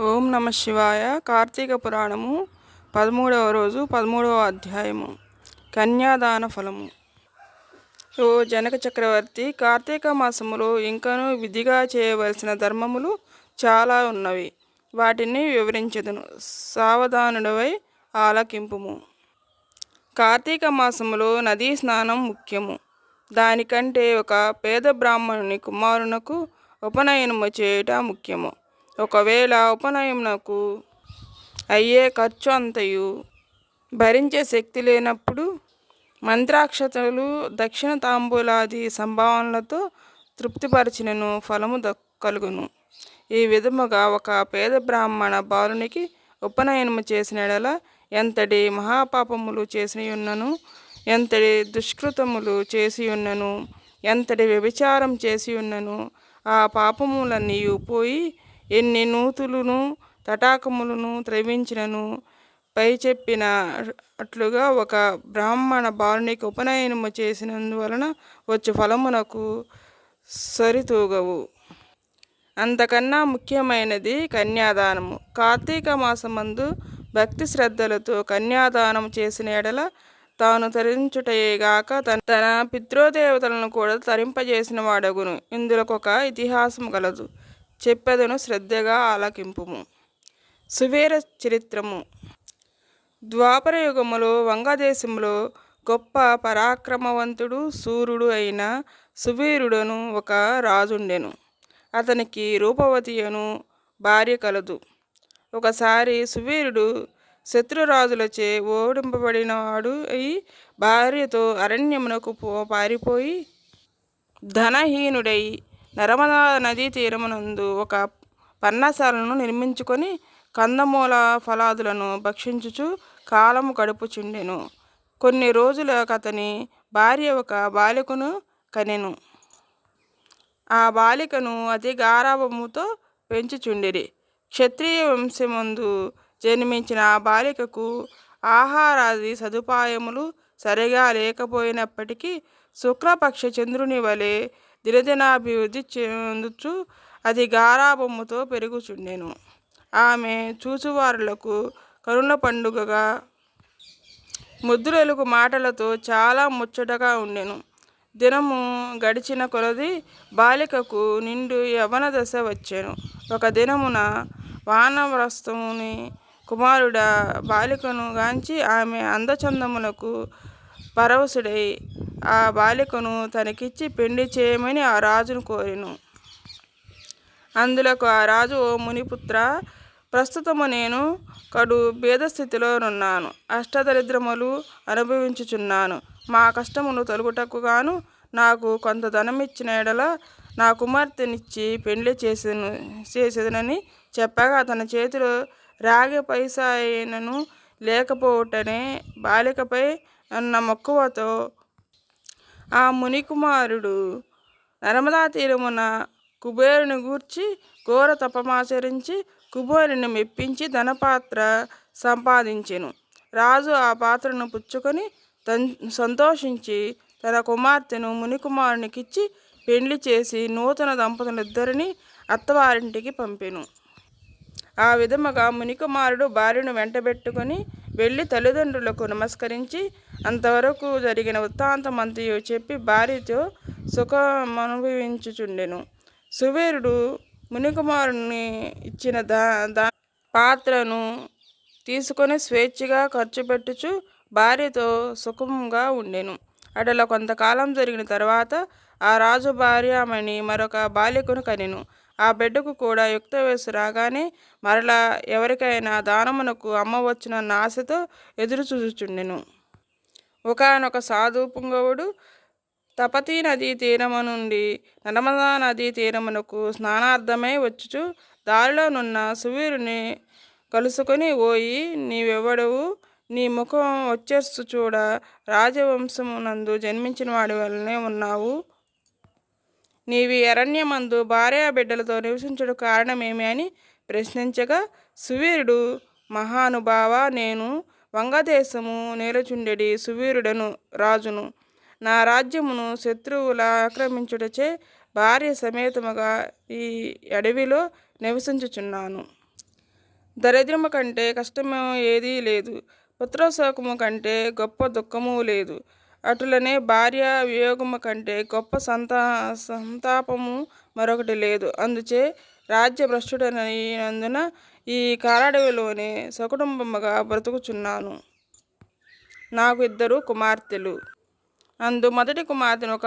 ఓం నమ శివాయ. కార్తీక పురాణము పదమూడవ రోజు పదమూడవ అధ్యాయము. కన్యాదాన ఫలము. ఓ జనక చక్రవర్తి కార్తీక మాసములో ఇంకనూ విధిగా చేయవలసిన ధర్మములు చాలా ఉన్నవి. వాటిని వివరించదును. సావధానుడవై ఆలకింపుము. కార్తీక మాసములో నదీ స్నానం ముఖ్యము. దానికంటే ఒక పేద బ్రాహ్మణుని కుమారునకు ఉపనయనము చేయుట ముఖ్యము. ఒకవేళ ఉపనయమునకు అయ్యే ఖర్చు అంతయు భరించే శక్తి లేనప్పుడు మంత్రాక్షతలు దక్షిణ తాంబూలాది సంభావనలతో తృప్తిపరచినను ఫలము ద కలుగును. ఈ విధముగా ఒక పేద బ్రాహ్మణ బాలునికి ఉపనయనము చేసిన ఎంతటి మహాపాపములు చేసియున్నను ఎంతటి దుష్కృతములు చేసియున్నను ఎంతటి వ్యభిచారం చేసి ఉన్నను ఆ పాపములన్నీ పోయి ఎన్ని నూతులను తటాకములను త్రవించినను పై చెప్పిన అట్లుగా ఒక బ్రాహ్మణ బాలునికి ఉపనయనము చేసినందువలన వచ్చు ఫలమునకు సరితూగవు. అంతకన్నా ముఖ్యమైనది కన్యాదానము. కార్తీక మాసమందు భక్తి శ్రద్ధలతో కన్యాదానం చేసిన ఎడల తాను తరించుటయేగాక తన తన పితృదేవతలను కూడా తరింపజేసిన వాడగును. ఇందులోకొక ఇతిహాసం కలదు చెప్పెదను శ్రద్ధగా ఆలకింపుము. సువీర చరిత్రము. ద్వాపర యుగములో వంగదేశంలో గొప్ప పరాక్రమవంతుడు సూర్యుడు అయిన సువీరుడను ఒక రాజుండెను. అతనికి రూపవతియను భార్య కలదు. ఒకసారి సువీరుడు శత్రురాజులచే ఓడింపబడినవాడు అయి భార్యతో అరణ్యమునకు పో పారిపోయి ధనహీనుడై నర్మదా నదీ తీరమునందు ఒక పర్ణశాలను నిర్మించుకొని కందమూల ఫలాదులను భక్షించుచు కాలము గడుపుచుండెను. కొన్ని రోజుల అతని భార్య ఒక బాలికను కనెను. ఆ బాలికను అతి గారాభముతో పెంచుచుండిరి. క్షత్రియ వంశమందు జన్మించిన ఆ బాలికకు ఆహారాది సదుపాయములు సరిగా లేకపోయినప్పటికీ శుక్లపక్ష చంద్రుని వలె దినదినాభివృద్ధి చెందుచు అది గారాబొమ్మతో పెరుగుచుండెను. ఆమె చూచువారులకు కరుణ పండుగగా ముద్దులెలుగు మాటలతో చాలా ముచ్చటగా ఉండెను. దినము గడిచిన కొలది బాలికకు నిండు యవన దశ వచ్చాను. ఒక దినమున వానవ్రస్తముని కుమారుడ బాలికను గాంచి ఆమె అందచందములకు పరవశుడై ఆ బాలికను తనకిచ్చి పెళ్ళి చేయమని ఆ రాజును కోరిను. అందులకు ఆ రాజు ఓ మునిపుత్ర ప్రస్తుతము నేను కడు భేదస్థితిలో నున్నాను అష్టదరిద్రములు అనుభవించుచున్నాను. మా కష్టమును తొలుగుటకు గాను నాకు కొంత ధనం ఇచ్చిన ఎడల నా కుమార్తెనిచ్చి పెండ్లి చేసేను చేసేదనని చెప్పగా తన చేతిలో రాగి పైసా అయినను లేకపోవటనే బాలికపై అన్న మక్కువతో ఆ మునికుమారుడు నర్మదా తీరమున కుబేరుని గూర్చి ఘోర తపమాచరించి కుబేరుని మెప్పించి ధనపాత్ర సంపాదించెను. రాజు ఆ పాత్రను పుచ్చుకొని తన్ సంతోషించి తన కుమార్తెను మునికుమారునికిచ్చి పెండ్లి చేసి నూతన దంపతులిద్దరిని అత్తవారింటికి పంపెను. ఆ విధముగా మునికుమారుడు భార్యను వెంటబెట్టుకొని వెళ్ళి తల్లిదండ్రులకు నమస్కరించి అంతవరకు జరిగిన వృత్తాంతమంతయు చెప్పి భార్యతో సుఖమనుభవించుచుండెను. సువీరుడు మునికుమారుని ఇచ్చిన దా దా పాత్రను తీసుకొని స్వేచ్ఛగా ఖర్చు పెట్టుచు భార్యతో సుఖంగా ఉండెను. అటల కొంతకాలం జరిగిన తర్వాత ఆ రాజు భార్యమణి మరొక బాలికను కనెను. ఆ బిడ్డకు కూడా యుక్త వయసు రాగానే మరలా ఎవరికైనా దానమునకు అమ్మవచ్చునన్న ఆశతో ఎదురు చూచుచుండెను ఒకనొక సాధు పుంగవుడు తపతీ నదీ తీరము నుండి నర్మదా నదీ తీరమునకు స్నానార్థమై వచ్చుచు దారిలోనున్న సువీరుని కలుసుకొని ఓయి నీవెవడవు? నీ ముఖం వచ్చేస్తు చూడ రాజవంశమునందు జన్మించిన వాడి వల్లనే ఉన్నావు. నీవి అరణ్యమందు భార్య బిడ్డలతో నివసించడం కారణమేమి అని ప్రశ్నించగా సువీరుడు మహానుభావ నేను వంగదేశము నేలచుండెడి సువీరుడను రాజును. నా రాజ్యమును శత్రువుల ఆక్రమించుటచే భార్య సమేతముగా ఈ అడవిలో నివసించుచున్నాను. దరిద్రము కంటే కష్టము ఏదీ లేదు. పుత్రశోకము కంటే గొప్ప దుఃఖము లేదు. అటులనే భార్య వియోగము కంటే గొప్ప సంతా సంతాపము మరొకటి లేదు. అందుచే రాజ్య భ్రష్టుడనందున ఈ కారడవిలోనే సకుటుంబముగా బ్రతుకుచున్నాను. నాకు ఇద్దరు కుమార్తెలు. అందు మొదటి కుమార్తెను ఒక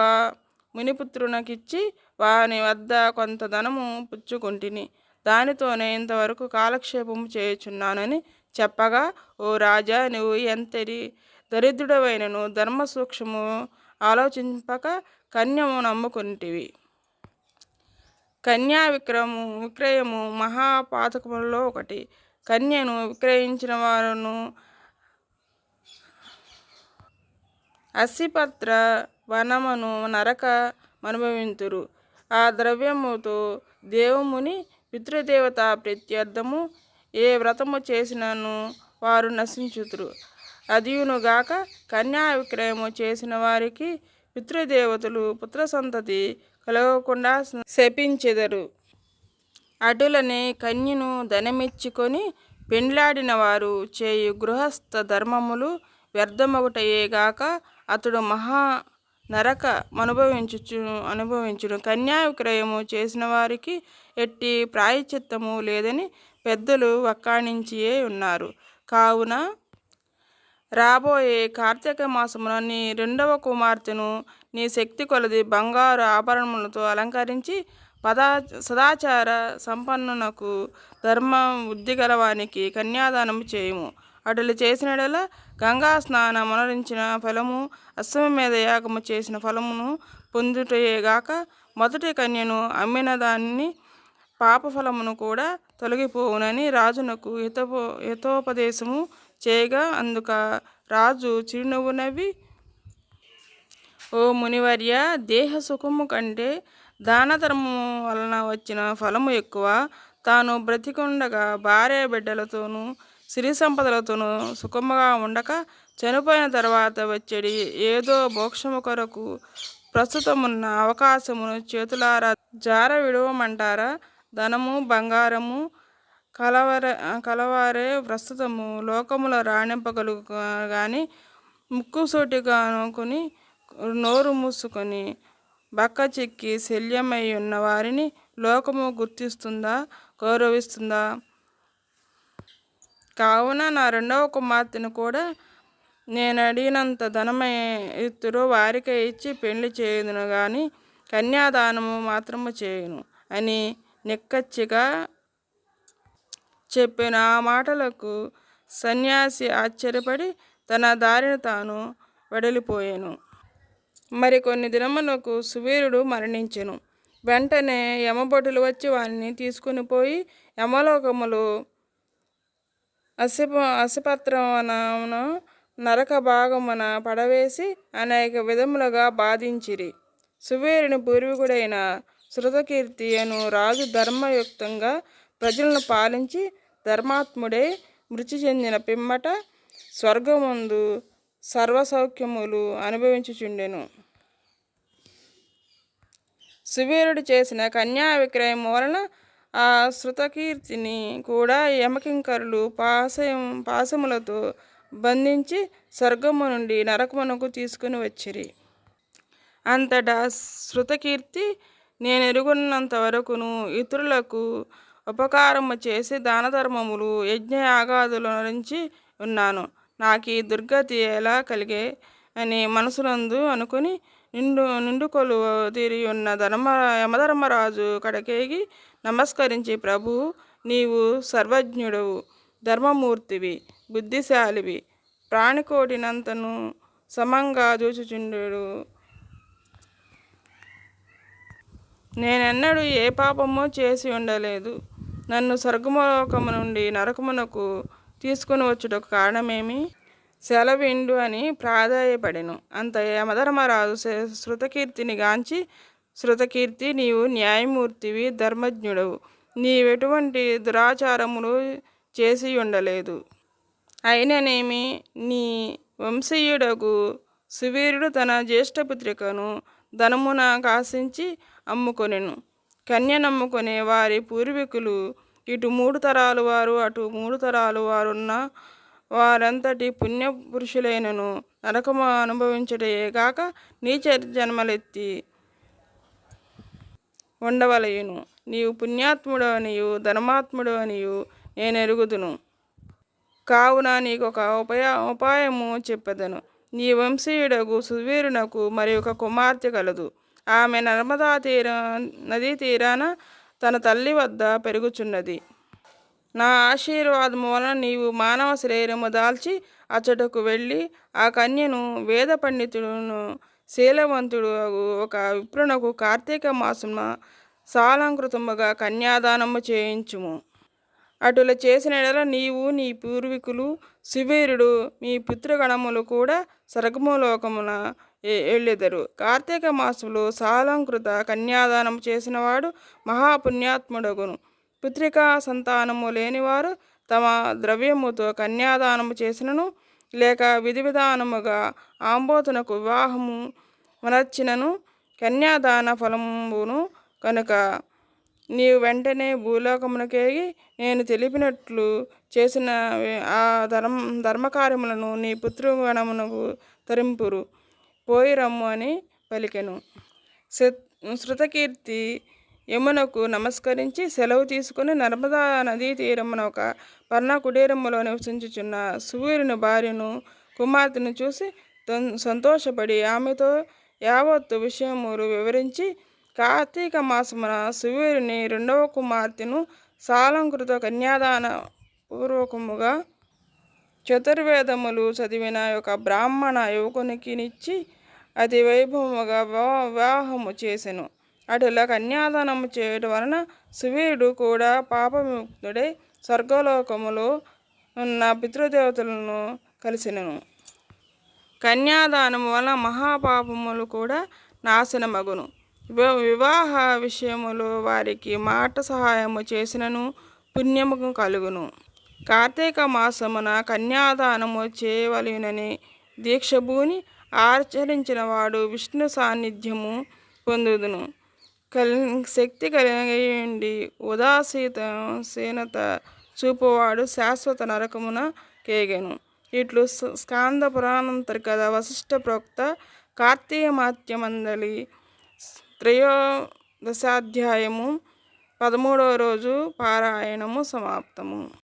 మునిపుత్రునకిచ్చి వాని వద్ద కొంత ధనము పుచ్చుకుంటుని. దానితోనే ఇంతవరకు కాలక్షేపము చేయుచున్నానని చెప్పగా ఓ రాజా నువ్వు ఎంతటి దరిద్రుడవైనను ధర్మ సూక్ష్మము ఆలోచింపక కన్యము నమ్ముకుంటివి కన్యా విక్రము విక్రయము మహాపాతకములలో ఒకటి. కన్యను విక్రయించిన వారును అసిపత్ర వనమును నరక అనుభవింతురు ఆ ద్రవ్యముతో దేవుముని పితృదేవత ప్రత్యర్థము ఏ వ్రతము చేసినను వారు నశించుతురు. అదియునుగాక కన్యా విక్రయము చేసిన వారికి పితృదేవతలు పుత్ర సంతతి కలగకుండా శపించెదరు. అటులనే కన్యను ధనమిచ్చుకొని పెండ్లాడిన వారు చేయు గృహస్థ ధర్మములు వ్యర్థమొకటయేగాక అతడు మహా నరక అనుభవించు అనుభవించును. కన్యా విక్రయము చేసిన వారికి ఎట్టి ప్రాయచిత్తము లేదని పెద్దలు వక్కాణించియే ఉన్నారు. కావున రాబోయే కార్తీక మాసమున నీ రెండవ కుమార్తెను నీ శక్తి కొలది బంగారు ఆభరణములతో అలంకరించి పదా సదాచార సంపన్నునకు ధర్మ బుద్ధి గలవానికి కన్యాదానము చేయము. అటులు చేసినడల గంగా స్నానం అనరించిన ఫలము అశ్వమేధ యాగము చేసిన ఫలమును పొందుటయేగాక మొదటి కన్యను అమ్మిన దాన్ని పాపఫలమును కూడా తొలగిపోవునని రాజునకు హితపో హితోపదేశము చేయగా అందుక రాజు చిరునవ్వు నవ్వి ఓ మునివర్య దేహ సుఖము కంటే దానధర్మము వలన వచ్చిన ఫలము ఎక్కువ. తాను బ్రతికుండగా భార్య బిడ్డలతోనూ సిరి సంపదలతోనూ సుఖముగా ఉండక చనిపోయిన తర్వాత వచ్చేది ఏదో మోక్షము కొరకు ప్రస్తుతమున్న అవకాశమును చేతులారా జార విడవమంటారా? ధనము బంగారము కలవర కలవారే ప్రస్తుతము. లోకముల రాణింపగలు కానీ ముక్కుసూటిగా అనుకుని నోరు మూసుకొని బక్క చెక్కి శల్యమై ఉన్న వారిని లోకము గుర్తిస్తుందా? గౌరవిస్తుందా? కావున నా రెండవ కుమార్తెను కూడా నేను అడిగినంత ధనమే ఇత్తురో వారికే ఇచ్చి పెళ్ళి చేయను కానీ కన్యాదానము మాత్రము చేయను అని నిక్కచ్చిగా చెప్పిన ఆ మాటలకు సన్యాసి ఆశ్చర్యపడి తన దారిని తాను వెడలిపోయాను. మరికొన్ని దినములకు సువీరుడు మరణించెను. వెంటనే యమభటులు వచ్చి వారిని తీసుకుని పోయి యమలోకములు అసిప అసిపత్రమున నరక భాగమున పడవేసి అనేక విధములుగా బాధించిరి. సువీరుని పూర్వీకుడైన శృతకీర్తి అను రాజు ధర్మయుక్తంగా ప్రజలను పాలించి ధర్మాత్ముడే మృతి చెందిన పిమ్మట స్వర్గముందు సర్వసౌఖ్యములు అనుభవించుచుండెను. సువీరుడు చేసిన కన్యా విక్రయం వలన ఆ శృతకీర్తిని కూడా యమకింకరులు పాశయం పాశములతో బంధించి స్వర్గము నుండి నరకమునకు తీసుకుని వచ్చిరి. అంతటా శృతకీర్తి నేను ఎరుగున్నంత వరకును ఇతరులకు ఉపకారము చేసి దాన ధర్మములు యజ్ఞ నుంచి ఉన్నాను. నాకు ఈ దుర్గతి ఎలా కలిగే అని మనసులందు అనుకుని నిండు నిండుకొలు తీరి ఉన్న ధర్మ యమధర్మరాజు కడకేగి నమస్కరించి ప్రభు నీవు సర్వజ్ఞుడవు ధర్మమూర్తివి బుద్ధిశాలివి ప్రాణికోటినంతను సమంగా చూచుచుండు నేనెన్నడూ ఏ పాపమో చేసి ఉండలేదు. నన్ను స్వర్గలోకము నుండి నరకమునకు తీసుకుని వచ్చుటకు కారణమేమి? సెలవిండు అని ప్రాధాయపడెను. అంత యమధర్మరాజు శృతకీర్తిని గాంచి శృతకీర్తి నీవు న్యాయమూర్తివి ధర్మజ్ఞుడవు. నీవెటువంటి దురాచారములు చేసి ఉండలేదు అయిననేమి? నీ వంశీయుడకు సువీరుడు తన జ్యేష్ఠపుత్రికను ధనమున కాశించి అమ్ముకొనెను. కన్య నమ్ముకునే వారి పూర్వీకులు ఇటు మూడు తరాలు వారు అటు మూడు తరాలు వారున్న వారంతటి పుణ్యపురుషులైనను నరకము అనుభవించటయేగాక నీచ జన్మలెత్తి ఉండవలయును. నీవు పుణ్యాత్ముడు అనియు ధర్మాత్ముడు అనియు నేను ఎరుగుదును కావున నీకు ఒక ఉపాయ ఉపాయము చెప్పదను. నీ వంశీయుడకు సువీరునకు మరి ఒక కుమార్తె కలదు. ఆమె నర్మదా తీర నదీ తీరాన తన తల్లి వద్ద పెరుగుచున్నది. నా ఆశీర్వాదము వలన నీవు మానవ శరీరము దాల్చి అచ్చటకు వెళ్ళి ఆ కన్యను వేద పండితుడును శీలవంతుడు ఒక విప్రునకు కార్తీక మాసమున సాలంకృతముగా కన్యాదానము చేయించుము. అటుల చేసిన ఎడల నీవు నీ పూర్వీకులు సువీరుడు మీ పితృగణములు కూడా సర్గములోకమున వెళ్ళెదరు కార్తీక మాసంలో సాలంకృత కన్యాదానం చేసినవాడు మహాపుణ్యాత్ముడగును. పుత్రికా సంతానము లేనివారు తమ ద్రవ్యముతో కన్యాదానము చేసినను లేక విధి విధానముగా ఆంబోతునకు వివాహము మనర్చినను కన్యాదాన ఫలమును కనుక నీవు వెంటనే భూలోకమునకేగి నేను తెలిపినట్లు చేసిన ఆ ధర్మ ధర్మకార్యములను నీ పుత్రుగణమునకు తరింపురు. పోయి రమ్ము అని పలికెను. శృతకీర్తి యమునకు నమస్కరించి సెలవు తీసుకుని నర్మదా నదీ తీరమున ఒక పర్ణ కుటీరములో నివసించుచున్న సూర్యుని భార్యను కుమార్తెను చూసి సంతోషపడి ఆమెతో యావత్తు విషయములు వివరించి కార్తీక మాసమున సూర్యుని రెండవ కుమార్తెను సాలంకృత కన్యాదాన పూర్వకముగా చతుర్వేదములు చదివిన ఒక బ్రాహ్మణ యువకునికినిచ్చి అతి వైభవముగా వివాహము చేసెను. అటులా కన్యాదానము చేయడం వలన సువీరుడు కూడా పాపముక్తుడై స్వర్గలోకములో ఉన్న పితృదేవతలను కలిసినను కన్యాదానము వలన మహాపాపములు కూడా నాశనమగును. వివాహ విషయములో వారికి మాట సహాయము చేసినను పుణ్యము కలుగును. కార్తీక మాసమున కన్యాదానము చేయవలనని దీక్షభూని ఆచరించిన వాడు విష్ణు సాన్నిధ్యము పొందుదును. కల్ శక్తి కలిగి ఉదాసీత సీనత చూపువాడు శాశ్వత నరకమున కేగెను. ఇట్లు స్కాంద పురాణంతర్గత వశిష్ట ప్రోక్త కార్తీయ మాత్యమందలి త్రయోదశాధ్యాయము పదమూడవ రోజు పారాయణము సమాప్తము.